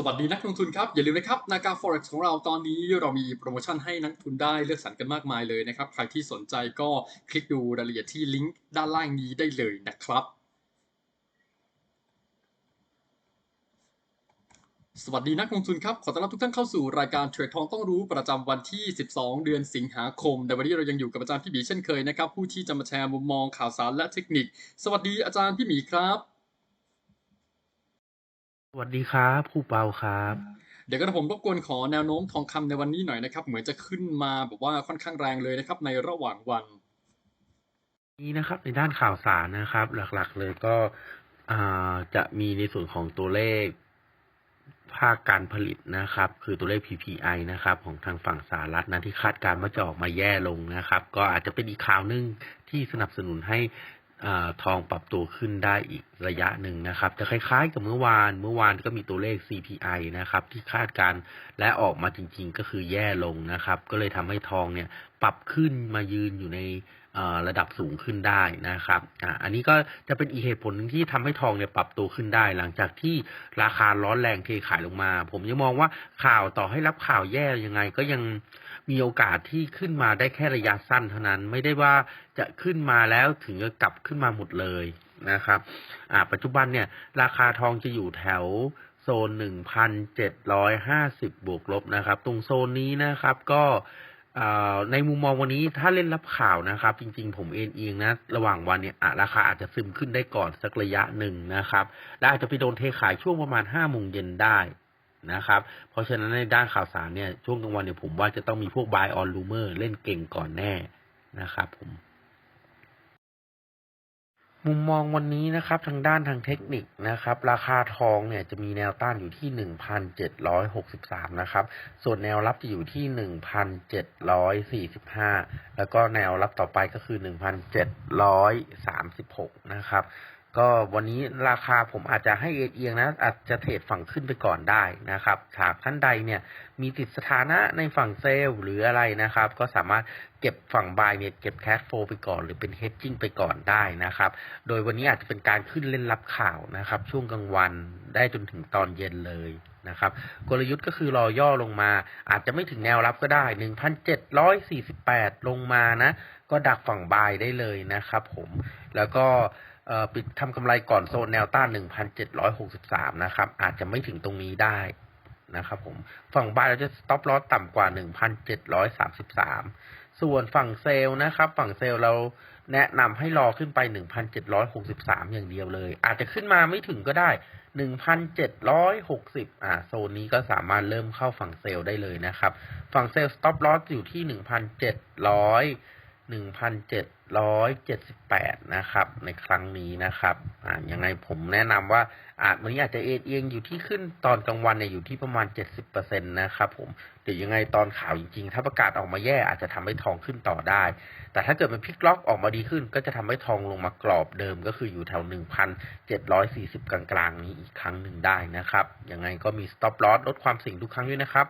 สวัสดีนักลงทุนครับ อย่าลืมนะครับนาการ forex ของเราตอนนี้เรามีโปรโมชั่นให้นักทุนได้เลือกสรรกันมากมายเลยนะครับ ใครที่สนใจก็คลิกดูรายละเอียดที่ลิงก์ด้านล่างนี้ได้เลยนะครับ สวัสดีนักลงทุนครับ ขอต้อนรับทุกท่านเข้าสู่รายการเทรดทองต้องรู้ประจำวันที่ 12 เดือนสิงหาคม ในวันนี้เรายังอยู่กับอาจารย์พี่หมีเช่นเคยนะครับผู้ที่จะมาแชร์มุมมองข่าวสารและเทคนิค สวัสดีอาจารย์พี่หมีครับ วัสดีครับครูเปาครับ เดี๋ยวก็ผมรบกวนขอแนวโน้มทองคำในวันนี้หน่อยนะครับ เหมือนจะขึ้นมาแบบว่าค่อนข้างแรงเลยนะครับ ในระหว่างวัน นี้นะครับ ในด้านข่าวสารนะครับ หลักๆ เลยก็อ่าจะมีในส่วนของตัวเลขภาคการผลิตนะครับ คือตัวเลข PPI นะครับ ของทางฝั่งสหรัฐนะที่คาดการณ์ว่าจะออกมาแย่ลงนะครับ ก็อาจจะเป็นอีกข่าวหนึ่งที่สนับสนุนให้อา ทองปรับตัวขึ้นได้อีกระยะหนึ่งนะครับ จะคล้ายๆกับเมื่อวาน เมื่อวานก็มีตัวเลข CPI นะครับ ที่คาดการและออกมาจริงๆ ก็คือแย่ลงนะครับ ก็เลยทำให้ทองเนี่ยปรับขึ้นมายืนอยู่ใน ระดับสูงขึ้นได้นะครับอ่าอันนี้ก็จะเป็นอีกเหตุผลนึงที่ทำให้ทองเนี่ยปรับตัวขึ้นได้ หลังจากที่ราคาร้อนแรงเทขายลงมา ผมยังมองว่าข่าวต่อให้รับข่าวแย่ยังไง ก็ยังมีโอกาสที่ขึ้นมาได้แค่ระยะสั้นเท่านั้น ไม่ได้ว่าจะขึ้นมาแล้วถึงจะกลับขึ้นมาหมดเลยนะครับอ่าปัจจุบันเนี่ย ราคาทองจะอยู่แถวโซน1,750บวกลบนะครับ ตรงโซนนี้นะครับก็ ในมุมมองวันนี้ถ้าเล่นรับข่าวนะครับ จริง ๆ ผมเองเองนะ ระหว่างวันเนี่ยราคาอาจจะซึมขึ้นได้ก่อนสักระยะหนึ่งนะครับ และอาจจะไปโดนเทขายช่วงประมาณห้าโมงเย็นได้นะครับ เพราะฉะนั้นในด้านข่าวสารเนี่ยช่วงกลางวันเนี่ยผมว่าจะต้องมีพวก buy on rumor เล่นเก่งก่อนแน่นะครับผม มุมมองวันนี้นะครับทางด้านทางเทคนิคนะครับ ราคาทองเนี่ยจะมีแนวต้านอยู่ที่ 1,763 นะครับ ส่วนแนวรับจะอยู่ที่ 1,745 แล้วก็แนวรับต่อไปก็คือ 1,736 นะครับ ก็วันนี้ราคาผมอาจจะให้เอียงนะ อาจจะเทรดฝั่งขึ้นไปก่อนได้นะครับหากท่านใดเนี่ยมีติดสถานะในฝั่งเซลหรืออะไรนะครับ ก็สามารถเก็บฝั่งบายเนี่ยเก็บแคชโฟไปก่อน หรือเป็นเฮดจิ้งไปก่อนได้นะครับ โดยวันนี้อาจจะเป็นการขึ้นเล่นรับข่าวนะครับ ช่วงกลางวันได้จนถึงตอนเย็นเลยนะครับ กลยุทธ์ก็คือรอย่อลงมา อาจจะไม่ถึงแนวรับก็ได้ 1,748 ลงมานะ ก็ดักฝั่งบายได้เลยนะครับผมแล้วก็ ปิดทำกำไรก่อนโซนแนวต้าน 1,763 นะครับ อาจจะไม่ถึงตรงนี้ได้นะครับผม ฝั่งบายเราจะ stop loss ต่ำกว่า 1,733 ส่วนฝั่งเซลล์นะครับ ฝั่งเซลล์เราแนะนำให้รอขึ้นไป 1,763 อย่างเดียวเลย อาจจะขึ้นมาไม่ถึงก็ได้ 1,760 อ่า โซนนี้ก็สามารถเริ่มเข้าฝั่งเซลล์ได้เลยนะครับ ฝั่งเซลล์ stop loss อยู่ที่ 1,700 1,778 นะครับ ในครั้งนี้นะครับอ่ายังไงผมแนะนำว่าอาจวันนี้อาจจะเอียงอยู่ที่ขึ้นตอนกลางวันเนี่ยอยู่ที่ประมาณ 70%นะครับผมเดี๋ยวยังไงตอนข่าวจริงๆ ถ้าประกาศออกมาแย่อาจจะทำให้ทองขึ้นต่อได้ แต่ถ้าเกิดมันพลิกล็อกออกมาดีขึ้น ก็จะทำให้ทองลงมากรอบเดิมก็คืออยู่แถว 1,740 กลางๆ นี้อีกครั้งหนึ่งได้นะครับ ยังไงก็มี stop loss ลดความเสี่ยงทุกครั้งด้วยนะครับ